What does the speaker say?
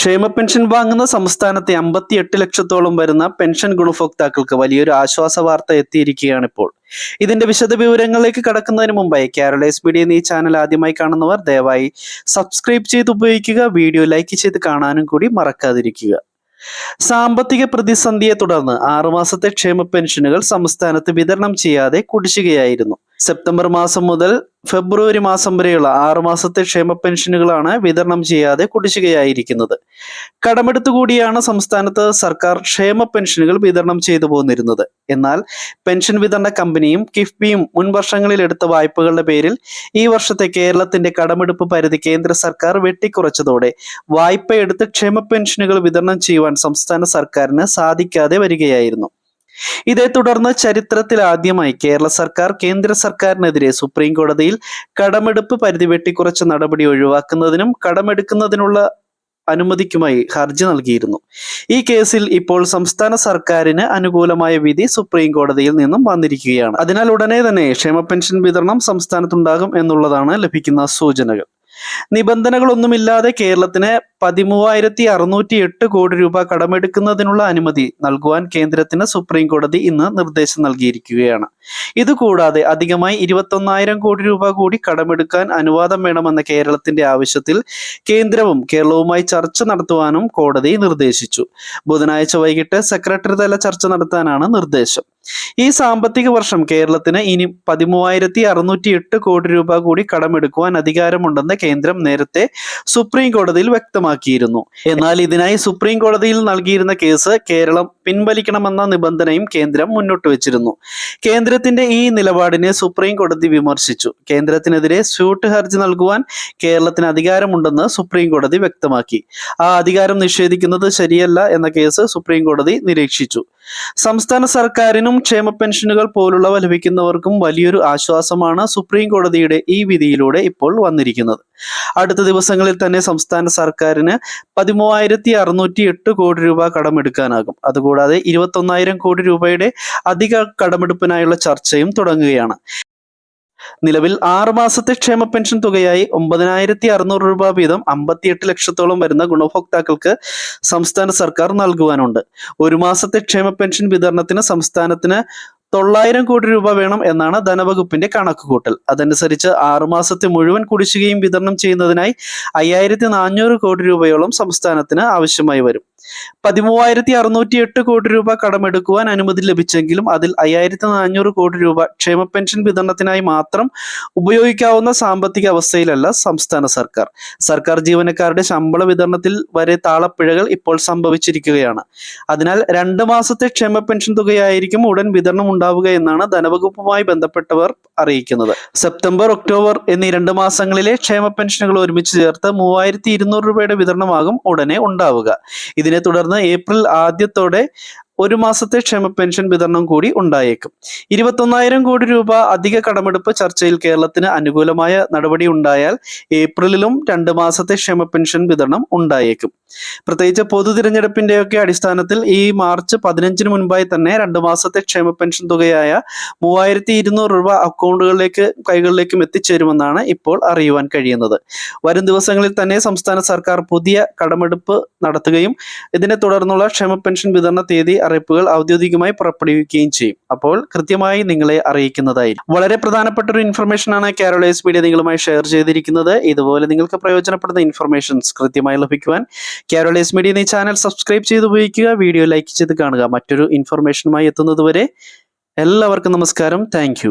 ക്ഷേമ പെൻഷൻ വാങ്ങുന്ന സംസ്ഥാനത്തെ അമ്പത്തിയെട്ട് ലക്ഷത്തോളം വരുന്ന പെൻഷൻ ഗുണഭോക്താക്കൾക്ക് വലിയൊരു ആശ്വാസ വാർത്ത എത്തിയിരിക്കുകയാണ് ഇപ്പോൾ ഇതിന്റെ വിശദ വിവരങ്ങളിലേക്ക് കടക്കുന്നതിന് മുമ്പായി കേരളേസ് മീഡിയ എന്നീ ചാനൽ ആദ്യമായി കാണുന്നവർ ദയവായി സബ്സ്ക്രൈബ് ചെയ്ത് ഉപയോഗിക്കുക വീഡിയോ ലൈക്ക് ചെയ്ത് കാണാനും കൂടി മറക്കാതിരിക്കുക. സാമ്പത്തിക പ്രതിസന്ധിയെ തുടർന്ന് ആറുമാസത്തെ ക്ഷേമ പെൻഷനുകൾ സംസ്ഥാനത്ത് വിതരണം ചെയ്യാതെ കുടിശ്ശികയായിരുന്നു. സെപ്റ്റംബർ മാസം മുതൽ ഫെബ്രുവരി മാസം വരെയുള്ള ആറു മാസത്തെ ക്ഷേമ പെൻഷനുകളാണ് വിതരണം ചെയ്യാതെ കുടിശ്ശികയായിരിക്കുന്നത്. കടമെടുത്തുകൂടിയാണ് സംസ്ഥാനത്ത് സർക്കാർ ക്ഷേമ പെൻഷനുകൾ വിതരണം ചെയ്തു പോന്നിരുന്നത്. എന്നാൽ പെൻഷൻ വിതരണ കമ്പനിയും കിഫ്ബിയും മുൻ വർഷങ്ങളിൽ എടുത്ത വായ്പകളുടെ പേരിൽ ഈ വർഷത്തെ കേരളത്തിന്റെ കടമെടുപ്പ് പരിധി കേന്ദ്ര സർക്കാർ വെട്ടിക്കുറച്ചതോടെ വായ്പയെടുത്ത് ക്ഷേമ പെൻഷനുകൾ വിതരണം ചെയ്യുവാൻ സംസ്ഥാന സർക്കാരിന് സാധിക്കാതെ വരികയായിരുന്നു. ഇതേ തുടർന്ന് ചരിത്രത്തിൽ ആദ്യമായി കേരള സർക്കാർ കേന്ദ്ര സർക്കാരിനെതിരെ സുപ്രീം കോടതിയിൽ കടമെടുപ്പ് പരിധി വെട്ടിക്കുറച്ച നടപടി ഒഴിവാക്കുന്നതിനും കടമെടുക്കുന്നതിനുള്ള അനുമതിക്കുമായി ഹർജി നൽകിയിരുന്നു. ഈ കേസിൽ ഇപ്പോൾ സംസ്ഥാന സർക്കാരിന് അനുകൂലമായ വിധി സുപ്രീം കോടതിയിൽ നിന്നും വന്നിരിക്കുകയാണ്. അതിനാൽ ഉടനെ തന്നെ ക്ഷേമ പെൻഷൻ വിതരണം സംസ്ഥാനത്തുണ്ടാകും എന്നുള്ളതാണ് ലഭിക്കുന്ന സൂചനകൾ. നിബന്ധനകളൊന്നുമില്ലാതെ കേരളത്തിന് പതിമൂവായിരത്തി അറുന്നൂറ്റി എട്ട് കോടി രൂപ കടമെടുക്കുന്നതിനുള്ള അനുമതി നൽകുവാൻ കേന്ദ്രത്തിന് സുപ്രീം കോടതി ഇന്ന് നിർദ്ദേശം നൽകിയിരിക്കുകയാണ്. ഇതുകൂടാതെ അധികമായി ഇരുപത്തൊന്നായിരം കോടി രൂപ കൂടി കടമെടുക്കാൻ അനുവാദം വേണമെന്ന കേരളത്തിന്റെ ആവശ്യത്തിൽ കേന്ദ്രവും കേരളവുമായി ചർച്ച നടത്തുവാനും കോടതി നിർദ്ദേശിച്ചു. ബുധനാഴ്ച വൈകിട്ട് സെക്രട്ടറി തല ചർച്ച നടത്താനാണ് നിർദ്ദേശം. ഈ സാമ്പത്തിക വർഷം കേരളത്തിന് ഇനി പതിമൂവായിരത്തി അറുന്നൂറ്റി എട്ട് കോടി രൂപ കൂടി കടമെടുക്കുവാൻ അധികാരമുണ്ടെന്ന് കേന്ദ്രം നേരത്തെ സുപ്രീം കോടതിയിൽ വ്യക്തമാക്കിയിരുന്നു. എന്നാൽ ഇതിനായി സുപ്രീം കോടതിയിൽ നൽകിയിരുന്ന കേസ് കേരളം പിൻവലിക്കണമെന്ന നിബന്ധനയും കേന്ദ്രം മുന്നോട്ട് വെച്ചിരുന്നു. കേന്ദ്രത്തിന്റെ ഈ നിലപാടിനെ സുപ്രീം കോടതി വിമർശിച്ചു. കേന്ദ്രത്തിനെതിരെ സ്യൂട്ട് ഹർജി നൽകുവാൻ കേരളത്തിന് അധികാരമുണ്ടെന്ന് സുപ്രീം കോടതി വ്യക്തമാക്കി. ആ അധികാരം നിഷേധിക്കുന്നത് ശരിയല്ല എന്ന കേസ് സുപ്രീം കോടതി നിരീക്ഷിച്ചു. സംസ്ഥാന സർക്കാരിനും ക്ഷേമ പെൻഷനുകൾ പോലുള്ളവ ലഭിക്കുന്നവർക്കും വലിയൊരു ആശ്വാസമാണ് സുപ്രീം കോടതിയുടെ ഈ വിധിയിലൂടെ ഇപ്പോൾ വന്നിരിക്കുന്നത്. അടുത്ത ദിവസങ്ങളിൽ തന്നെ സംസ്ഥാന സർക്കാരിന് പതിമൂവായിരത്തി അറുന്നൂറ്റി എട്ട് കോടി രൂപ കടമെടുക്കാനാകും. അതുകൂടാതെ ഇരുപത്തൊന്നായിരം കോടി രൂപയുടെ അധിക കടമെടുപ്പിനായുള്ള ചർച്ചയും തുടങ്ങുകയാണ്. നിലവിൽ ആറ് മാസത്തെ ക്ഷേമ പെൻഷൻ തുകയായി ഒമ്പതിനായിരത്തി അറുന്നൂറ് രൂപ വീതം അമ്പത്തിയെട്ട് ലക്ഷത്തോളം വരുന്ന ഗുണഭോക്താക്കൾക്ക് സംസ്ഥാന സർക്കാർ നൽകുവാനുണ്ട്. ഒരു മാസത്തെ ക്ഷേമ പെൻഷൻ വിതരണത്തിന് സംസ്ഥാനത്തിന് തൊള്ളായിരം കോടി രൂപ വേണം എന്നാണ് ധനവകുപ്പിന്റെ കണക്കുകൂട്ടൽ. അതനുസരിച്ച് ആറുമാസത്തെ മുഴുവൻ കുടിശ്ശികയും വിതരണം ചെയ്യുന്നതിനായി അയ്യായിരത്തി നാനൂറ് കോടി രൂപയോളം സംസ്ഥാനത്തിന് ആവശ്യമായി വരും. പതിമൂവായിരത്തി അറുന്നൂറ്റി എട്ട് കോടി രൂപ കടമെടുക്കുവാൻ അനുമതി ലഭിച്ചെങ്കിലും അതിൽ അയ്യായിരത്തി നാനൂറ് കോടി രൂപ ക്ഷേമ പെൻഷൻ വിതരണത്തിനായി മാത്രം ഉപയോഗിക്കാവുന്ന സാമ്പത്തിക അവസ്ഥയിലല്ല സംസ്ഥാന സർക്കാർ. സർക്കാർ ജീവനക്കാരുടെ ശമ്പള വിതരണത്തിൽ വരെ താളപ്പിഴകൾ ഇപ്പോൾ സംഭവിച്ചിരിക്കുകയാണ്. അതിനാൽ രണ്ട് മാസത്തെ ക്ഷേമ പെൻഷൻ തുകയായിരിക്കും ഉടൻ വിതരണം ഉണ്ടാവുക എന്നാണ് ധനവകുപ്പുമായി ബന്ധപ്പെട്ടവർ അറിയിക്കുന്നത്. സെപ്റ്റംബർ ഒക്ടോബർ എന്നീ രണ്ട് മാസങ്ങളിലെ ക്ഷേമ പെൻഷനുകൾ ഒരുമിച്ച് ചേർത്ത് മൂവായിരത്തി ഇരുന്നൂറ് രൂപയുടെ വിതരണമാകും ഉടനെ ഉണ്ടാവുക. ഇതിനെ തുടർന്ന് ഏപ്രിൽ ആദ്യത്തോടെ ഒരു മാസത്തെ ക്ഷേമ പെൻഷൻ വിതരണം കൂടി ഉണ്ടായേക്കും. ഇരുപത്തൊന്നായിരം കോടി രൂപ അധിക കടമെടുപ്പ് ചർച്ചയിൽ കേരളത്തിന് അനുകൂലമായ നടപടി ഉണ്ടായാൽ ഏപ്രിലിലും രണ്ട് മാസത്തെ ക്ഷേമ പെൻഷൻ വിതരണം ഉണ്ടായേക്കും. പ്രത്യേകിച്ച് പൊതു തിരഞ്ഞെടുപ്പിന്റെയൊക്കെ അടിസ്ഥാനത്തിൽ ഈ മാർച്ച് പതിനഞ്ചിന് മുൻപായി തന്നെ രണ്ട് മാസത്തെ ക്ഷേമ പെൻഷൻ തുകയായ മൂവായിരത്തി ഇരുന്നൂറ് രൂപ അക്കൗണ്ടുകളിലേക്ക് കൈകളിലേക്കും എത്തിച്ചേരുമെന്നാണ് ഇപ്പോൾ അറിയുവാൻ കഴിയുന്നത്. വരും ദിവസങ്ങളിൽ തന്നെ സംസ്ഥാന സർക്കാർ പുതിയ കടമെടുപ്പ് നടത്തുകയും ഇതിനെ തുടർന്നുള്ള ക്ഷേമ പെൻഷൻ വിതരണ തീയതി അറിയിപ്പുകൾ ഔദ്യോഗികമായി പുറപ്പെടുവിക്കുകയും ചെയ്യും. അപ്പോൾ കൃത്യമായി നിങ്ങളെ അറിയിക്കുന്നതായിരിക്കും. വളരെ പ്രധാനപ്പെട്ട ഒരു ഇൻഫർമേഷൻ ആണ് കേരളേസ് മീഡിയ നിങ്ങളുമായി ഷെയർ ചെയ്തിരിക്കുന്നത്. ഇതുപോലെ നിങ്ങൾക്ക് പ്രയോജനപ്പെടുന്ന ഇൻഫർമേഷൻസ് കൃത്യമായി ലഭിക്കുവാൻ കേരളേസ് മീഡിയ എന്ന ചാനൽ സബ്സ്ക്രൈബ് ചെയ്ത് ഉപയോഗിക്കുക. വീഡിയോ ലൈക്ക് ചെയ്ത് കാണുക. മറ്റൊരു ഇൻഫർമേഷനുമായി എത്തുന്നതുവരെ എല്ലാവർക്കും നമസ്കാരം. താങ്ക്